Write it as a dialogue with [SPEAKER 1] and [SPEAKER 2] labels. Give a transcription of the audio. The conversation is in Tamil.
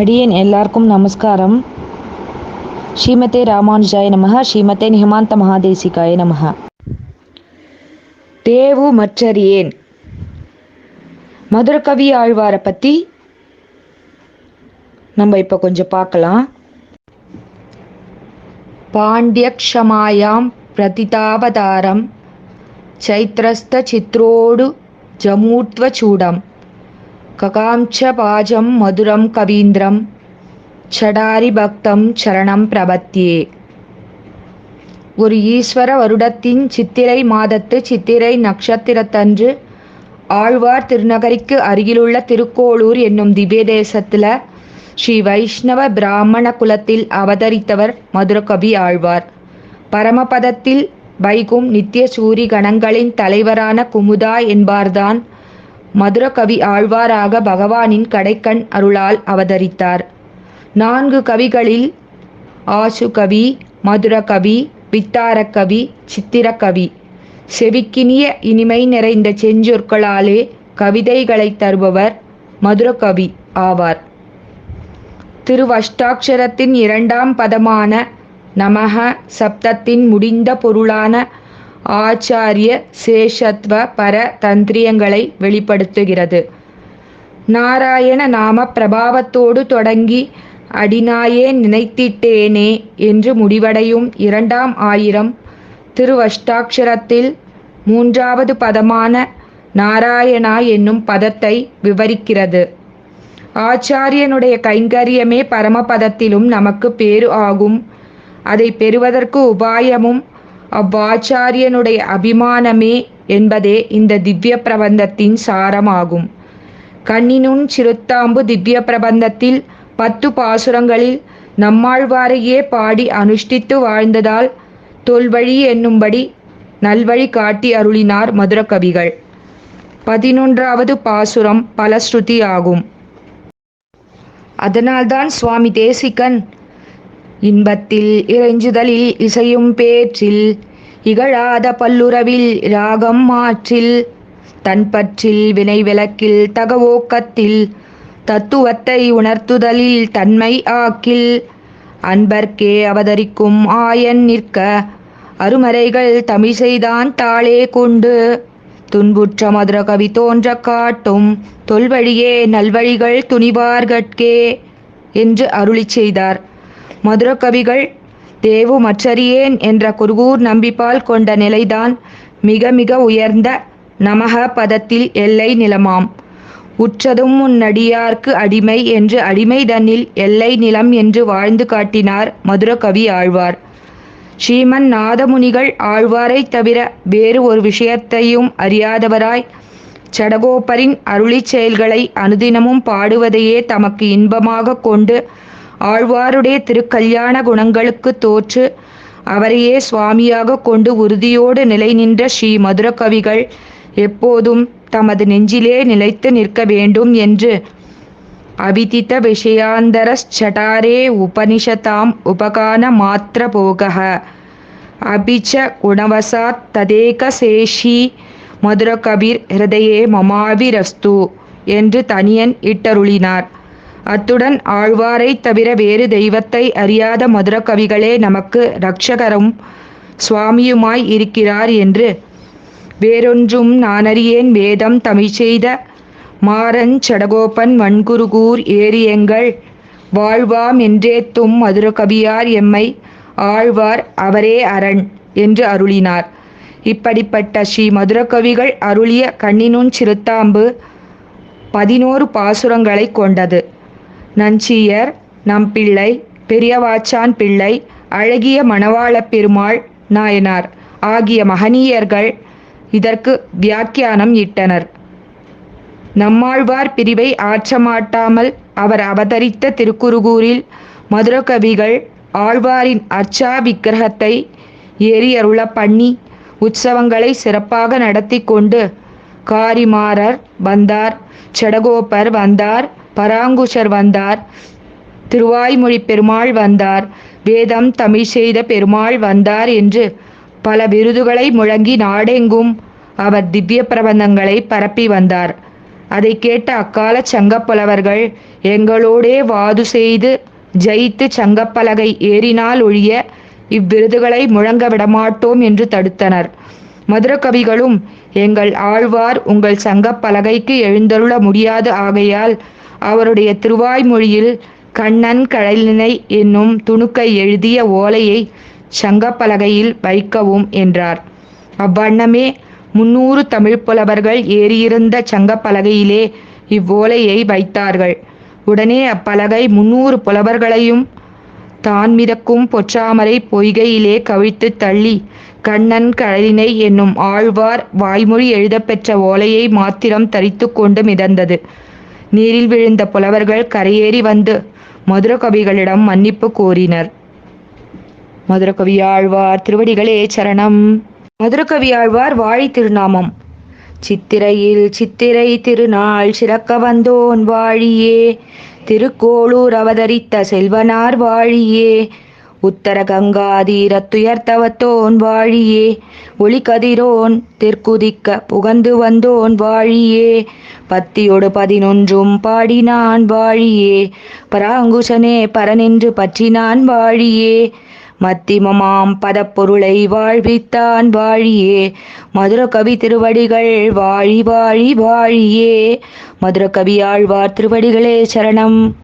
[SPEAKER 1] அடியேன் எல்லாருக்கும் நமஸ்காரம். ஸ்ரீமதே ராமானுஜாய நமக ஸ்ரீமதே நிகமாந்த மகாதேசிகாய நமக தேவு மற்றறியேன். மதுரகவி ஆழ்வாரை பற்றி நம்ம இப்போ கொஞ்சம் பார்க்கலாம். பாண்டியக்ஷமாயாம் பிரதிதாவதாரம் சைத்ரஸ்த சித்ரோடு ஜமூர்த்வ சூடம். ககாம்ச பாஜம் மதுரம் கவீந்திரம் சடாரி பக்தம் சரணம் பிரபத்தியே ஒரு ஈஸ்வர வருடத்தின் சித்திரை மாதத்து சித்திரை நட்சத்திரத்தன்று ஆழ்வார் திருநகரிக்கு அருகிலுள்ள திருக்கோளூர் என்னும் திவ்ய தேசத்தில் ஸ்ரீ வைஷ்ணவ பிராமண குலத்தில் அவதரித்தவர் மதுரகவி ஆழ்வார். பரமபதத்தில் வைகும் நித்திய சூரி கணங்களின் தலைவரான குமுதா என்பார்தான் மதுரகவி ஆழ்வாராக பகவானின் கடைக்கண் அருளால் அவதரித்தார். நான்கு கவிகளில் ஆசு கவி மதுரகவி வித்தாரக்கவி சித்திரக்கவி செவிக்கினிய இனிமை நிறைந்த செஞ்சொற்களாலே கவிதைகளை தருபவர் மதுரகவி ஆவார். திருவஷ்டாட்சரத்தின் இரண்டாம் பதமான நமக சப்தத்தின் முடிந்த பொருளான ஆச்சாரிய சேஷத்வ பர தந்திரியங்களை வெளிப்படுத்துகிறது. நாராயண நாம பிரபாவத்தோடு தொடங்கி அடிநாயே நினைத்திட்டேனே என்று முடிவடையும் இரண்டாம் ஆயிரம் திருவஷ்டாட்சரத்தில் மூன்றாவது பதமான நாராயணா என்னும் பதத்தை விவரிக்கிறது. ஆச்சாரியனுடைய கைங்கரியமே பரமபதத்திலும் நமக்கு பேரு ஆகும். அதை பெறுவதற்கு உபாயமும் அவ்வாச்சாரியனுடைய அபிமானமே என்பதே இந்த திவ்ய பிரபந்தத்தின் சாரமாகும். கண்ணினுன் சிறுத்தாம்பு திவ்ய பிரபந்தத்தில் பத்து பாசுரங்களில் நம்மாழ்வாரையே பாடி அனுஷ்டித்து வாழ்ந்ததால் தொல்வழி என்னும்படி நல்வழி காட்டி அருளினார் மதுரகவிகள் பதினொன்றாவது பாசுரம் பலஸ்ருதி ஆகும். அதனால்தான் சுவாமி தேசிகன் இன்பத்தில் இறைஞ்சுதலில் இசையும் பேற்றில் இகழாத பல்லுறவில் ராகம் மாற்றில் தன்பற்றில் வினை விளக்கில் தகவோக்கத்தில் தத்துவத்தை உணர்த்துதலில் தன்மை ஆக்கில் அன்பர்க்கே அவதரிக்கும் ஆயன் நிற்க அருமறைகள் தமிசைதான் தாளே கொண்டு துன்புற்ற மதுர கவி தோன்ற காட்டும் தொல்வழியே நல்வழிகள் துணிவார்கட்கே என்று அருளி செய்தார். மதுரகவிகள் தேவு மற்றறியேன் என்ற குருகூர் நம்பிப்பால் கொண்ட நிலைதான் மிக மிக உயர்ந்த நமக பதத்தில் எல்லை நிலமாம். உற்றதும் உன்னடியார்க்கு அடிமை என்று அடிமை தன்னில் எல்லை நிலம் என்று வாழ்ந்து காட்டினார் மதுரகவி ஆழ்வார். ஸ்ரீமன் நாதமுனிகள் ஆழ்வாரை தவிர வேறு ஒரு விஷயத்தையும் அறியாதவராய் சடகோப்பரின் அருளிச் செயல்களை அனுதினமும் பாடுவதையே தமக்கு இன்பமாக கொண்டு ஆழ்வாருடைய திருக்கல்யாண குணங்களுக்கு தோற்று அவரையே சுவாமியாக கொண்டு உறுதியோடு நிலை நின்ற ஸ்ரீ மதுரகவிகள் எப்போதும் தமது நெஞ்சிலே நிலைத்து நிற்க வேண்டும் என்று அவிதித்த சடாரே உபனிஷதாம் உபகான மாத்திர போகः அபிச்ச குணவசாத் ததேக சேஷி மதுரகபீர் ஹிருதயே மமாவிரஸ்து என்று தனியன் இட்டருளினார். அத்துடன் ஆழ்வாரை தவிர வேறு தெய்வத்தை அறியாத மதுர கவிகளே நமக்கு ரட்சகரும் சுவாமியுமாய் இருக்கிறார் என்று. வேறொன்றும் நானறியேன். வேதம் தமிழ் செய்த மாறன் சடகோபன் வன்குருகூர் ஏரியங்கள் வாழ்வாம் என்றேத்தும் மதுர கவியார் எம்மை ஆழ்வார் அவரே அரண் என்று அருளினார். இப்படிப்பட்ட ஸ்ரீ மதுரகவிகள் அருளிய கண்ணினுன் சிறுத்தாம்பு பதினோரு பாசுரங்களை கொண்டது. நஞ்சியர் நம்பிள்ளை பெரியவாச்சான் பிள்ளை அழகிய மணவாள பெருமாள் நாயனார் ஆகிய மகனீயர்கள் இதற்கு வியாக்கியானம் இட்டனர். நம்மாழ்வார் பிரிவை ஆற்றமாட்டாமல் அவர் அவதரித்த திருக்குறுகூரில் மதுரகவிகள் ஆழ்வாரின் அர்ச்சா விக்கிரகத்தை எரியருள பண்ணி உற்சவங்களை சிறப்பாக நடத்தி கொண்டு காரிமாரர் வந்தார் செடகோப்பர் வந்தார் பராங்குஷர் வந்தார். திருவாய்மொழி பெருமாள் வந்தார். வேதம் தமிழ் செய்த பெருமாள் வந்தார் என்று பல விருதுகளை முழங்கி நாடெங்கும் அவர் திவ்ய பிரபந்தங்களை பரப்பி வந்தார். அதை கேட்ட அக்கால சங்கப்புலவர்கள் எங்களோடே வாது செய்து ஜெயித்து சங்கப்பலகை ஏறினால் ஒழிய இவ்விருதுகளை முழங்க விடமாட்டோம் என்று தடுத்தனர். மதுரகவிகளும் எங்கள் ஆழ்வார் உங்கள் சங்கப்பலகைக்கு எழுந்தருள முடியாது ஆகையால் அவருடைய திருவாய்மொழியில் கண்ணன் கடலினை என்னும் துணுக்கை எழுதிய ஓலையை சங்கப்பலகையில் வைக்கவும் என்றார். அவ்வண்ணமே முன்னூறு தமிழ் புலவர்கள் ஏறியிருந்த சங்கப்பலகையிலே இவ்வோலையை வைத்தார்கள். உடனே அப்பலகை முன்னூறு புலவர்களையும் தான் மிதக்கும் பொற்றாமரை பொய்கையிலே கவிழ்த்து தள்ளி கண்ணன் கடலினை என்னும் ஆழ்வார் வாய்மொழி எழுதப்பெற்ற ஓலையை மாத்திரம் தரித்து கொண்டு மிதந்தது. நீரில் விழுந்த புலவர்கள் கரையேறி வந்து மதுரகவிகளிடம் மன்னிப்பு கோரினர். மதுரகவி ஆழ்வார் திருவடிகளே சரணம். மதுரகவியாழ்வார் வாழி திருநாமம். சித்திரையில் சித்திரை திருநாள் சிறக்க வந்தோன் வாழியே. திருக்கோளூர் அவதரித்த செல்வனார் வாழியே. உத்தர கங்காதீரத்துயர்த்தவத்தோன் வாழியே ஒளிகதிரோன் தெற்குதிக்க புகந்து வந்தோன் வாழியே. பத்தியோடு பதினொன்றும் பாடினான் வாழியே பராங்குஷனே பரனின்று பற்றினான் வாழியே. மத்திமமாம் பதப்பொருளை வாழ்வித்தான் வாழியே மதுரகவி திருவடிகள் வாழி வாழி வாழியே. மதுரகவி ஆழ்வார் திருவடிகளே சரணம்.